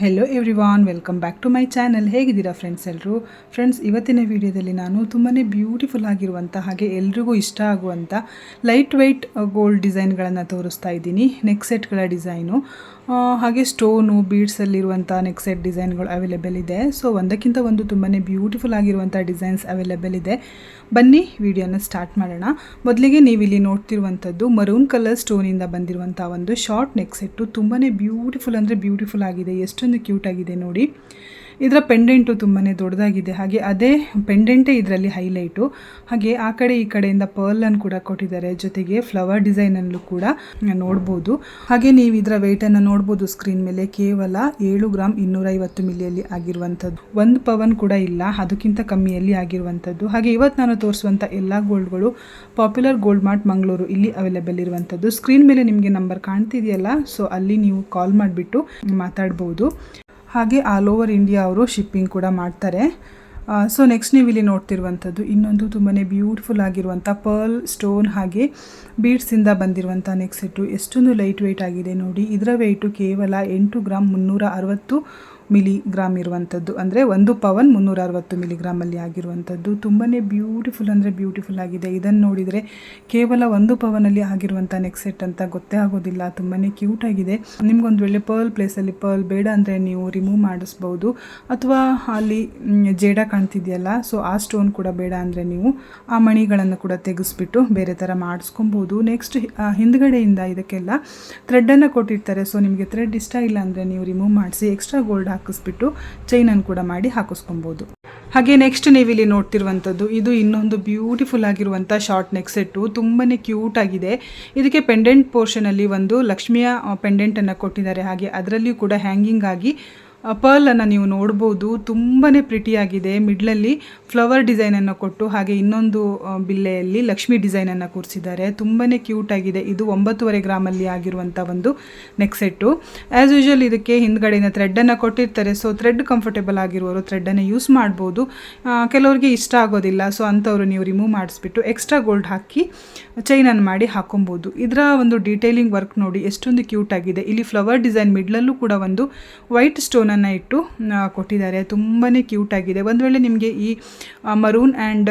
Hello everyone welcome back to my channel ಹೇಗಿದ್ದೀರಾ friends ಎಲ್ಲರೂ friends ಇವತ್ತಿನ ವಿಡಿಯೋದಲ್ಲಿ ನಾನು ತುಂಬಾ ಬ್ಯೂಟಿಫುಲ್ ಆಗಿರುವಂಥ ಹಾಗೆ ಎಲ್ರಿಗೂ ಇಷ್ಟ ಆಗುವಂಥ ಲೈಟ್ ವೆಯ್ಟ್ ಗೋಲ್ಡ್ ಡಿಸೈನ್ಗಳನ್ನು ತೋರಿಸ್ತಾ ಇದ್ದೀನಿ. ನೆಕ್ ಸೆಟ್ಗಳ ಡಿಸೈನು ಹಾಗೆ ಸ್ಟೋನು ಬೀಡ್ಸಲ್ಲಿರುವಂಥ ನೆಕ್ ಸೆಟ್ ಡಿಸೈನ್ಗಳು ಅವೈಲೇಬಲ್ ಇದೆ. ಸೊ ಒಂದಕ್ಕಿಂತ ಒಂದು ತುಂಬಾ ಬ್ಯೂಟಿಫುಲ್ ಆಗಿರುವಂಥ ಡಿಸೈನ್ಸ್ ಅವೈಲೇಬಲ್ ಇದೆ. ಬನ್ನಿ, ವಿಡಿಯೋನ ಸ್ಟಾರ್ಟ್ ಮಾಡೋಣ. ಮೊದಲಿಗೆ ನೀವು ಇಲ್ಲಿ ನೋಡ್ತಿರುವಂಥದ್ದು ಮರೂನ್ ಕಲರ್ ಸ್ಟೋನಿಂದ ಬಂದಿರುವಂಥ ಒಂದು ಶಾರ್ಟ್ ನೆಕ್ ಸೆಟ್ಟು ತುಂಬಾ ಬ್ಯೂಟಿಫುಲ್ ಅಂದರೆ ಬ್ಯೂಟಿಫುಲ್ ಆಗಿದೆ. ಎಷ್ಟೊಂದು ಕ್ಯೂಟ್ ಆಗಿದೆ ನೋಡಿ. ಇದರ ಪೆಂಡೆಂಟು ತುಂಬಾ ದೊಡ್ಡದಾಗಿದೆ. ಹಾಗೆ ಅದೇ ಪೆಂಡೆಂಟೇ ಇದರಲ್ಲಿ ಹೈಲೈಟು ಹಾಗೆ ಆ ಕಡೆ ಈ ಕಡೆಯಿಂದ ಪರ್ಲನ್ನು ಕೂಡ ಕೊಟ್ಟಿದ್ದಾರೆ. ಜೊತೆಗೆ ಫ್ಲವರ್ ಡಿಸೈನಲ್ಲೂ ಕೂಡ ನೋಡ್ಬೋದು. ಹಾಗೆ ನೀವು ಇದರ ವೆಯ್ಟನ್ನು ನೋಡ್ಬೋದು ಸ್ಕ್ರೀನ್ ಮೇಲೆ. ಕೇವಲ ಏಳು ಗ್ರಾಮ್ ಇನ್ನೂರೈವತ್ತು ಮಿಲಿಯಲ್ಲಿ ಆಗಿರುವಂಥದ್ದು. ಒಂದು ಪವನ್ ಕೂಡ ಇಲ್ಲ. ಅದಕ್ಕಿಂತ ಕಮ್ಮಿಯಲ್ಲಿ ಆಗಿರುವಂಥದ್ದು. ಹಾಗೆ ಇವತ್ತು ನಾನು ತೋರಿಸುವಂಥ ಎಲ್ಲ ಗೋಲ್ಡ್ಗಳು ಪಾಪ್ಯುಲರ್ ಗೋಲ್ಡ್ ಮಾರ್ಟ್ ಮಂಗಳೂರು ಇಲ್ಲಿ ಅವೈಲೇಬಲ್ ಇರುವಂಥದ್ದು. ಸ್ಕ್ರೀನ್ ಮೇಲೆ ನಿಮಗೆ ನಂಬರ್ ಕಾಣ್ತಿದೆಯಲ್ಲ ಸೊ ಅಲ್ಲಿ ನೀವು ಕಾಲ್ ಮಾಡಿಬಿಟ್ಟು ಮಾತಾಡ್ಬೋದು. ಹಾಗೆ ಆಲ್ ಓವರ್ ಇಂಡಿಯಾ ಅವರು ಶಿಪ್ಪಿಂಗ್ ಕೂಡ ಮಾಡ್ತಾರೆ. ಸೊ ನೆಕ್ಸ್ಟ್ ನೀವು ಇಲ್ಲಿ ನೋಡ್ತಿರುವಂಥದ್ದು ಇನ್ನೊಂದು ತುಂಬಾ ಬ್ಯೂಟಿಫುಲ್ ಆಗಿರುವಂಥ ಪರ್ಲ್ ಸ್ಟೋನ್ ಹಾಗೆ ಬೀಡ್ಸಿಂದ ಬಂದಿರುವಂಥ ನೆಕ್ ಸೆಟ್ಟು ಎಷ್ಟೊಂದು ಲೈಟ್ ವೆಯ್ಟ್ ಆಗಿದೆ ನೋಡಿ. ಇದರ ವೆಯ್ಟು ಕೇವಲ ಎಂಟು ಗ್ರಾಮ್ ಮುನ್ನೂರ ಅರವತ್ತು ಮಿಲಿಗ್ರಾಮ್ ಇರುವಂಥದ್ದು. ಅಂದರೆ ಒಂದು ಪವನ್ ಮುನ್ನೂರ ಅರವತ್ತು ಮಿಲಿಗ್ರಾಮಲ್ಲಿ ಆಗಿರುವಂಥದ್ದು. ತುಂಬಾ ಬ್ಯೂಟಿಫುಲ್ ಅಂದರೆ ಬ್ಯೂಟಿಫುಲ್ ಆಗಿದೆ. ಇದನ್ನು ನೋಡಿದರೆ ಕೇವಲ ಒಂದು ಪವನಲ್ಲಿ ಆಗಿರುವಂಥ ನೆಕ್ ಸೆಟ್ ಅಂತ ಗೊತ್ತೇ ಆಗೋದಿಲ್ಲ. ತುಂಬಾ ಕ್ಯೂಟ್ ಆಗಿದೆ. ನಿಮ್ಗೊಂದು ವೇಳೆ ಪರ್ಲ್ ಪ್ಲೇಸಲ್ಲಿ ಪರ್ಲ್ ಬೇಡ ಅಂದರೆ ನೀವು ರಿಮೂವ್ ಮಾಡಿಸ್ಬೋದು. ಅಥವಾ ಅಲ್ಲಿ ಜೇಡ ಕಾಣ್ತಿದೆಯಲ್ಲ ಸೊ ಆ ಸ್ಟೋನ್ ಕೂಡ ಬೇಡ ಅಂದರೆ ನೀವು ಆ ಮಣಿಗಳನ್ನು ಕೂಡ ತೆಗೆಸ್ಬಿಟ್ಟು ಬೇರೆ ಥರ ಮಾಡಿಸ್ಕೊಬೋದು. ನೆಕ್ಸ್ಟ್ ಹಿಂದ್ಗಡೆಯಿಂದ ಇದಕ್ಕೆಲ್ಲ ಥ್ರೆಡ್ಡನ್ನು ಕೊಟ್ಟಿರ್ತಾರೆ. ಸೊ ನಿಮಗೆ ಥ್ರೆಡ್ ಇಷ್ಟ ಇಲ್ಲ ಅಂದರೆ ನೀವು ರಿಮೂವ್ ಮಾಡಿಸಿ ಎಕ್ಸ್ಟ್ರಾ ಗೋಲ್ಡ್ ಹಾಕಿಸ್ಬಿಟ್ಟು ಚೈನನ್ನು ಕೂಡ ಮಾಡಿ ಹಾಕಿಸ್ಕೊಬೋದು. ಹಾಗೆ ನೆಕ್ಸ್ಟ್ ನೀವು ಇಲ್ಲಿ ನೋಡ್ತಿರುವಂಥದ್ದು, ಇದು ಇನ್ನೊಂದು ಬ್ಯೂಟಿಫುಲ್ ಆಗಿರುವಂಥ ಶಾರ್ಟ್ ನೆಕ್ ಸೆಟ್ಟು ತುಂಬಾ ಕ್ಯೂಟ್ ಆಗಿದೆ. ಇದಕ್ಕೆ ಪೆಂಡೆಂಟ್ ಪೋರ್ಷನಲ್ಲಿ ಒಂದು ಲಕ್ಷ್ಮಿಯ ಪೆಂಡೆಂಟನ್ನು ಕೊಟ್ಟಿದ್ದಾರೆ. ಹಾಗೆ ಅದರಲ್ಲಿಯೂ ಕೂಡ ಹ್ಯಾಂಗಿಂಗ್ ಆಗಿ ಪರ್ಲನ್ನು ನೀವು ನೋಡ್ಬೋದು. ತುಂಬಾ ಪ್ರಿಟಿಯಾಗಿದೆ. ಮಿಡ್ಲಲ್ಲಿ ಫ್ಲವರ್ ಡಿಸೈನನ್ನು ಕೊಟ್ಟು ಹಾಗೆ ಇನ್ನೊಂದು ಬಿಲ್ಲೆಯಲ್ಲಿ ಲಕ್ಷ್ಮಿ ಡಿಸೈನನ್ನು ಕೂರಿಸಿದ್ದಾರೆ. ತುಂಬಾ ಕ್ಯೂಟ್ ಆಗಿದೆ. ಇದು ಒಂಬತ್ತುವರೆ ಗ್ರಾಮಲ್ಲಿ ಆಗಿರುವಂಥ ಒಂದು ನೆಕ್ ಸೆಟ್ಟು. ಆ್ಯಸ್ ಯೂಶುವಲ್ ಇದಕ್ಕೆ ಹಿಂದ್ಗಡೆಯಿಂದ ಥ್ರೆಡ್ಡನ್ನು ಕೊಟ್ಟಿರ್ತಾರೆ. ಸೊ ಥ್ರೆಡ್ ಕಂಫರ್ಟೇಬಲ್ ಆಗಿರುವವರು ಥ್ರೆಡ್ಡನ್ನು ಯೂಸ್ ಮಾಡ್ಬೋದು. ಕೆಲವರಿಗೆ ಇಷ್ಟ ಆಗೋದಿಲ್ಲ. ಸೊ ಅಂಥವ್ರು ನೀವು ರಿಮೂವ್ ಮಾಡಿಸ್ಬಿಟ್ಟು ಎಕ್ಸ್ಟ್ರಾ ಗೋಲ್ಡ್ ಹಾಕಿ ಚೈನನ್ನು ಮಾಡಿ ಹಾಕೊಬೋದು. ಇದರ ಒಂದು ಡೀಟೇಲಿಂಗ್ ವರ್ಕ್ ನೋಡಿ ಎಷ್ಟೊಂದು ಕ್ಯೂಟ್ ಆಗಿದೆ. ಇಲ್ಲಿ ಫ್ಲವರ್ ಡಿಸೈನ್ ಮಿಡ್ಲಲ್ಲೂ ಕೂಡ ಒಂದು ವೈಟ್ ಸ್ಟೋನನ್ನು ಇಟ್ಟು ಕೊಟ್ಟಿದ್ದಾರೆ. ತುಂಬಾ ಕ್ಯೂಟಾಗಿದೆ ಒಂದು ವೇಳೆ ನಿಮಗೆ ಈ maroon and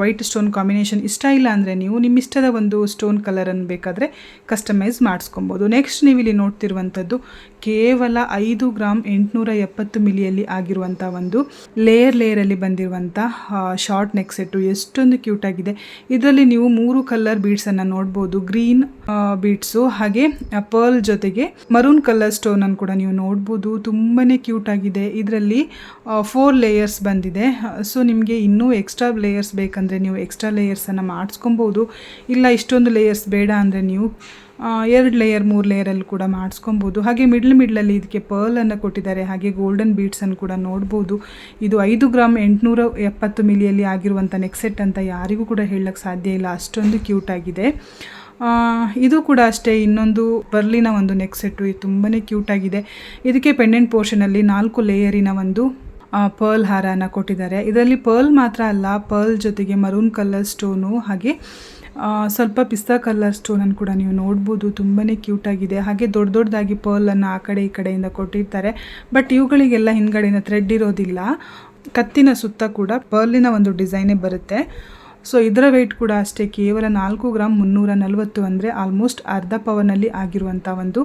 white stone combination ಇಷ್ಟ ಇಲ್ಲ ಅಂದರೆ ನೀವು ನಿಮ್ಮ ಇಷ್ಟದ ಒಂದು ಸ್ಟೋನ್ ಕಲರನ್ನು ಬೇಕಾದರೆ ಕಸ್ಟಮೈಸ್ ಮಾಡಿಸ್ಕೊಬೋದು. ನೆಕ್ಸ್ಟ್ ನೀವು ಇಲ್ಲಿ ನೋಡ್ತಿರುವಂಥದ್ದು ಕೇವಲ ಐದು ಗ್ರಾಮ್ ಎಂಟುನೂರ ಎಪ್ಪತ್ತು ಮಿಲಿಯಲ್ಲಿ ಆಗಿರುವಂಥ ಒಂದು ಲೇಯರ್ ಲೇಯರಲ್ಲಿ ಬಂದಿರುವಂಥ ಶಾರ್ಟ್ ನೆಕ್ ಸೆಟ್ಟು ಎಷ್ಟೊಂದು ಕ್ಯೂಟಾಗಿದೆ ಇದರಲ್ಲಿ ನೀವು ಮೂರು ಕಲರ್ ಬೀಡ್ಸನ್ನು ನೋಡ್ಬೋದು. ಗ್ರೀನ್ ಬೀಡ್ಸು ಹಾಗೆ ಪರ್ಲ್ ಜೊತೆಗೆ ಮರೂನ್ ಕಲರ್ ಸ್ಟೋನನ್ನು ಕೂಡ ನೀವು ನೋಡ್ಬೋದು. ತುಂಬಾ ಕ್ಯೂಟ್ ಆಗಿದೆ. ಇದರಲ್ಲಿ ಫೋರ್ ಲೇಯರ್ಸ್ ಬಂದಿದೆ. ಸೊ ನಿಮಗೆ ಇನ್ನೂ ಎಕ್ಸ್ಟ್ರಾ ಲೇಯರ್ಸ್ ಬೇಕಂದರೆ ನೀವು ಎಕ್ಸ್ಟ್ರಾ ಲೇಯರ್ಸನ್ನು ಮಾಡಿಸ್ಕೊಬೋದು. ಇಲ್ಲ ಇಷ್ಟೊಂದು ಲೇಯರ್ಸ್ ಬೇಡ ಅಂದರೆ ನೀವು ಎರಡು ಲೇಯರ್ ಮೂರು ಲೇಯರಲ್ಲಿ ಕೂಡ ಮಾಡಿಸ್ಕೊಬೋದು. ಹಾಗೆ ಮಿಡ್ಲ್ ಮಿಡ್ಲಲ್ಲಿ ಇದಕ್ಕೆ ಪರ್ಲನ್ನು ಕೊಟ್ಟಿದ್ದಾರೆ. ಹಾಗೆ ಗೋಲ್ಡನ್ ಬೀಡ್ಸನ್ನು ಕೂಡ ನೋಡ್ಬೋದು. ಇದು ಐದು ಗ್ರಾಮ್ ಎಂಟುನೂರ ಎಪ್ಪತ್ತು ಮಿಲಿಯಲ್ಲಿ ಆಗಿರುವಂಥ ನೆಕ್ಸೆಟ್ ಅಂತ ಯಾರಿಗೂ ಕೂಡ ಹೇಳಕ್ಕೆ ಸಾಧ್ಯ ಇಲ್ಲ. ಅಷ್ಟೊಂದು ಕ್ಯೂಟ್ ಆಗಿದೆ. ಇದು ಕೂಡ ಅಷ್ಟೇ, ಇನ್ನೊಂದು ಬರ್ಲಿನ ಒಂದು ನೆಕ್ ಸೆಟ್ಟು ಇದು ತುಂಬಾ ಕ್ಯೂಟ್ ಆಗಿದೆ. ಇದಕ್ಕೆ ಪೆಂಡೆಂಟ್ ಪೋರ್ಷನಲ್ಲಿ ನಾಲ್ಕು ಲೇಯರಿನ ಒಂದು ಪರ್ಲ್ ಹಾರನ ಕೊಟ್ಟಿದ್ದಾರೆ. ಇದರಲ್ಲಿ ಪರ್ಲ್ ಮಾತ್ರ ಅಲ್ಲ ಪರ್ಲ್ ಜೊತೆಗೆ ಮರೂನ್ ಕಲರ್ ಸ್ಟೋನು ಹಾಗೆ ಸ್ವಲ್ಪ ಪಿಸ್ತಾ ಕಲರ್ ಸ್ಟೋನನ್ನು ಕೂಡ ನೀವು ನೋಡ್ಬೋದು. ತುಂಬಾ ಕ್ಯೂಟ್ ಆಗಿದೆ. ಹಾಗೆ ದೊಡ್ಡ ದೊಡ್ಡದಾಗಿ ಪರ್ಲನ್ನು ಆ ಕಡೆ ಈ ಕಡೆಯಿಂದ ಕೊಟ್ಟಿರ್ತಾರೆ. ಬಟ್ ಇವುಗಳಿಗೆಲ್ಲ ಹಿಂದ್ಗಡೆಯಿಂದ ಥ್ರೆಡ್ ಇರೋದಿಲ್ಲ. ಕತ್ತಿನ ಸುತ್ತ ಕೂಡ ಪರ್ಲಿನ ಒಂದು ಡಿಸೈನೇ ಬರುತ್ತೆ. ಸೊ ಇದರ ವೆಯ್ಟ್ ಕೂಡ ಅಷ್ಟೇ, ಕೇವಲ ನಾಲ್ಕು ಗ್ರಾಮ್ ಮುನ್ನೂರ ನಲವತ್ತು ಅಂದರೆ ಆಲ್ಮೋಸ್ಟ್ ಅರ್ಧ ಪವರ್ನಲ್ಲಿ ಆಗಿರುವಂಥ ಒಂದು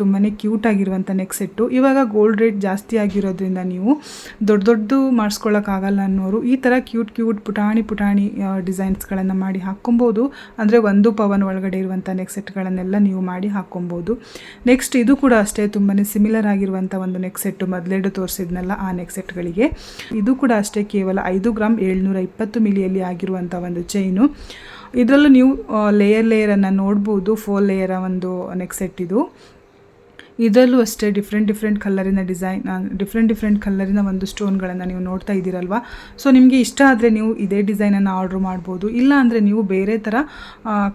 ತುಂಬಾ ಕ್ಯೂಟ್ ಆಗಿರುವಂಥ ನೆಕ್ ಸೆಟ್ಟು ಇವಾಗ ಗೋಲ್ಡ್ ರೇಟ್ ಜಾಸ್ತಿ ಆಗಿರೋದ್ರಿಂದ ನೀವು ದೊಡ್ಡ ದೊಡ್ಡದು ಮಾಡಿಸ್ಕೊಳ್ಳೋಕ್ಕಾಗಲ್ಲ ಅನ್ನೋರು ಈ ಥರ ಕ್ಯೂಟ್ ಕ್ಯೂಟ್ ಪುಟಾಣಿ ಪುಟಾಣಿ ಡಿಸೈನ್ಸ್ಗಳನ್ನು ಮಾಡಿ ಹಾಕ್ಕೊಬೋದು. ಅಂದರೆ ಒಂದು ಪವನ್ ಒಳಗಡೆ ಇರುವಂಥ ನೆಕ್ ಸೆಟ್ಗಳನ್ನೆಲ್ಲ ನೀವು ಮಾಡಿ ಹಾಕ್ಕೊಬೋದು. ನೆಕ್ಸ್ಟ್ ಇದು ಕೂಡ ಅಷ್ಟೇ ತುಂಬಾ ಸಿಮಿಲರ್ ಆಗಿರುವಂಥ ಒಂದು ನೆಕ್ ಸೆಟ್ಟು ಮೊದಲೆರಡು ತೋರಿಸಿದ್ನಲ್ಲ ಆ ನೆಕ್ ಸೆಟ್ಗಳಿಗೆ ಇದು ಕೂಡ ಅಷ್ಟೇ ಕೇವಲ ಐದು ಗ್ರಾಮ್ ಏಳ್ನೂರ ಇಪ್ಪತ್ತು ಮಿಲಿಯಲ್ಲಿ ಆಗಿರುವಂಥ ಒಂದು ಚೈನು ಇದರಲ್ಲೂ ನೀವು ಲೇಯರ್ ಲೇಯರನ್ನು ನೋಡ್ಬೋದು. ಫೋರ್ ಲೇಯರ ಒಂದು ನೆಕ್ ಸೆಟ್ ಇದು. ಇದರಲ್ಲೂ ಅಷ್ಟೇ ಡಿಫ್ರೆಂಟ್ ಡಿಫ್ರೆಂಟ್ ಕಲರಿನ ಡಿಸೈನ್ ಡಿಫ್ರೆಂಟ್ ಡಿಫ್ರೆಂಟ್ ಕಲರಿನ ಒಂದು ಸ್ಟೋನ್ಗಳನ್ನು ನೀವು ನೋಡ್ತಾ ಇದ್ದೀರಲ್ವಾ? ಸೊ ನಿಮಗೆ ಇಷ್ಟ ಆದರೆ ನೀವು ಇದೇ ಡಿಸೈನನ್ನು ಆರ್ಡ್ರ್ ಮಾಡ್ಬೋದು. ಇಲ್ಲ ಅಂದರೆ ನೀವು ಬೇರೆ ಥರ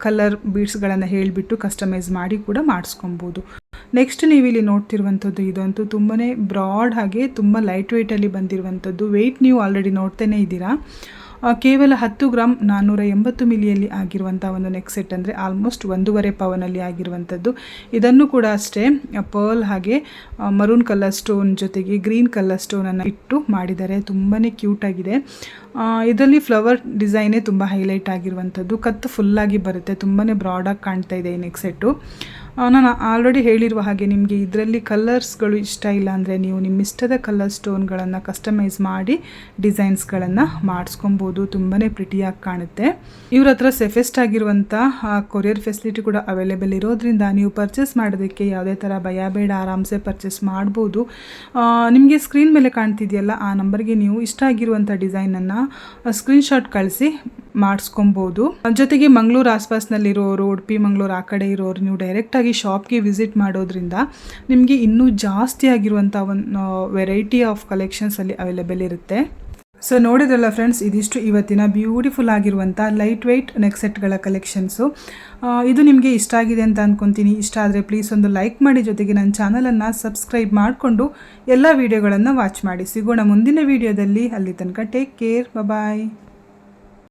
ಕಲರ್ ಬೀಡ್ಸ್ಗಳನ್ನು ಹೇಳಿಬಿಟ್ಟು ಕಸ್ಟಮೈಸ್ ಮಾಡಿ ಕೂಡ ಮಾಡಿಸ್ಕೊಬೋದು. ನೆಕ್ಸ್ಟ್ ನೀವು ಇಲ್ಲಿ ನೋಡ್ತಿರುವಂಥದ್ದು ಇದಂತೂ ತುಂಬಾ ಬ್ರಾಡ್ ಹಾಗೆ ತುಂಬ ಲೈಟ್ ವೆಯ್ಟಲ್ಲಿ ಬಂದಿರುವಂಥದ್ದು. ವೆಯ್ಟ್ ನೀವು ಆಲ್ರೆಡಿ ನೋಡ್ತೇನೆ ಇದ್ದೀರಾ? ಕೇವಲ ಹತ್ತು ಗ್ರಾಮ್ ನಾನ್ನೂರ ಎಂಬತ್ತು ಮಿಲಿಯಲ್ಲಿ ಆಗಿರುವಂಥ ಒಂದು ನೆಕ್ ಸೆಟ್ ಅಂದರೆ ಆಲ್ಮೋಸ್ಟ್ ಒಂದೂವರೆ ಪವನಲ್ಲಿ ಆಗಿರುವಂಥದ್ದು. ಇದನ್ನು ಕೂಡ ಅಷ್ಟೇ ಪರ್ಲ್ ಹಾಗೆ ಮರೂನ್ ಕಲರ್ ಸ್ಟೋನ್ ಜೊತೆಗೆ ಗ್ರೀನ್ ಕಲರ್ ಸ್ಟೋನನ್ನು ಇಟ್ಟು ಮಾಡಿದ್ದಾರೆ ತುಂಬಾ ಕ್ಯೂಟಾಗಿದೆ ಇದರಲ್ಲಿ ಫ್ಲವರ್ ಡಿಸೈನೇ ತುಂಬ ಹೈಲೈಟ್ ಆಗಿರುವಂಥದ್ದು. ಕತ್ತು ಫುಲ್ಲಾಗಿ ಬರುತ್ತೆ ತುಂಬಾ ಬ್ರಾಡಾಗಿ ಕಾಣ್ತಾ ಇದೆ ಈ ನೆಕ್ ಸೆಟ್ಟು ನಾನು ಆಲ್ರೆಡಿ ಹೇಳಿರುವ ಹಾಗೆ ನಿಮಗೆ ಇದರಲ್ಲಿ ಕಲರ್ಸ್ಗಳು ಇಷ್ಟ ಇಲ್ಲ ಅಂದರೆ ನೀವು ನಿಮ್ಮ ಇಷ್ಟದ ಕಲರ್ ಸ್ಟೋನ್ಗಳನ್ನು ಕಸ್ಟಮೈಸ್ ಮಾಡಿ ಡಿಸೈನ್ಸ್ಗಳನ್ನು ಮಾಡಿಸ್ಕೊಬೋದು. ತುಂಬಾ ಪ್ರಿಟಿಯಾಗಿ ಕಾಣುತ್ತೆ. ಇವ್ರ ಹತ್ರ ಸೆಫೆಸ್ಟ್ ಆಗಿರುವಂಥ ಕೊರಿಯರ್ ಫೆಸಿಲಿಟಿ ಕೂಡ ಅವೈಲೇಬಲ್ ಇರೋದ್ರಿಂದ ನೀವು ಪರ್ಚೇಸ್ ಮಾಡೋದಕ್ಕೆ ಯಾವುದೇ ಥರ ಭಯ ಬೇಡ, ಆರಾಮ್ಸೆ ಪರ್ಚೇಸ್ ಮಾಡ್ಬೋದು. ನಿಮಗೆ ಸ್ಕ್ರೀನ್ ಮೇಲೆ ಕಾಣ್ತಿದೆಯಲ್ಲ, ಆ ನಂಬರ್ಗೆ ನೀವು ಇಷ್ಟ ಆಗಿರುವಂಥ ಡಿಸೈನನ್ನು ಸ್ಕ್ರೀನ್ಶಾಟ್ ಕಳಿಸಿ ಮಾಡಿಸ್ಕೊಬೋದು. ಜೊತೆಗೆ ಮಂಗಳೂರು ಆಸ್ಪಾಸ್ನಲ್ಲಿರೋರು, ಉಡುಪಿ, ಮಂಗಳೂರು ಆ ಕಡೆ ಇರೋರು, ನೀವು ಡೈರೆಕ್ಟಾಗಿ ಶಾಪ್ಗೆ ವಿಸಿಟ್ ಮಾಡೋದ್ರಿಂದ ನಿಮಗೆ ಇನ್ನೂ ಜಾಸ್ತಿ ಆಗಿರುವಂಥ ಒಂದು ವೆರೈಟಿ ಆಫ್ ಕಲೆಕ್ಷನ್ಸಲ್ಲಿ ಅವೈಲೇಬಲ್ ಇರುತ್ತೆ. ಸೊ ನೋಡಿದ್ರಲ್ಲ ಫ್ರೆಂಡ್ಸ್ ಇದಿಷ್ಟು ಇವತ್ತಿನ ಬ್ಯೂಟಿಫುಲ್ ಆಗಿರುವಂಥ ಲೈಟ್ ವೆಯ್ಟ್ ನೆಕ್ ಸೆಟ್ಗಳ ಕಲೆಕ್ಷನ್ಸು ಇದು ನಿಮಗೆ ಇಷ್ಟ ಆಗಿದೆ ಅಂತ ಅಂದ್ಕೊತೀನಿ ಇಷ್ಟ ಆದರೆ ಪ್ಲೀಸ್ ಒಂದು ಲೈಕ್ ಮಾಡಿ, ಜೊತೆಗೆ ನನ್ನ ಚಾನಲನ್ನು ಸಬ್ಸ್ಕ್ರೈಬ್ ಮಾಡಿಕೊಂಡು ಎಲ್ಲ ವೀಡಿಯೋಗಳನ್ನು ವಾಚ್ ಮಾಡಿ. ಸಿಗೋಣ ಮುಂದಿನ ವೀಡಿಯೋದಲ್ಲಿ ಅಲ್ಲಿ ತನಕ ಟೇಕ್ ಕೇರ್ ಬಾಯ್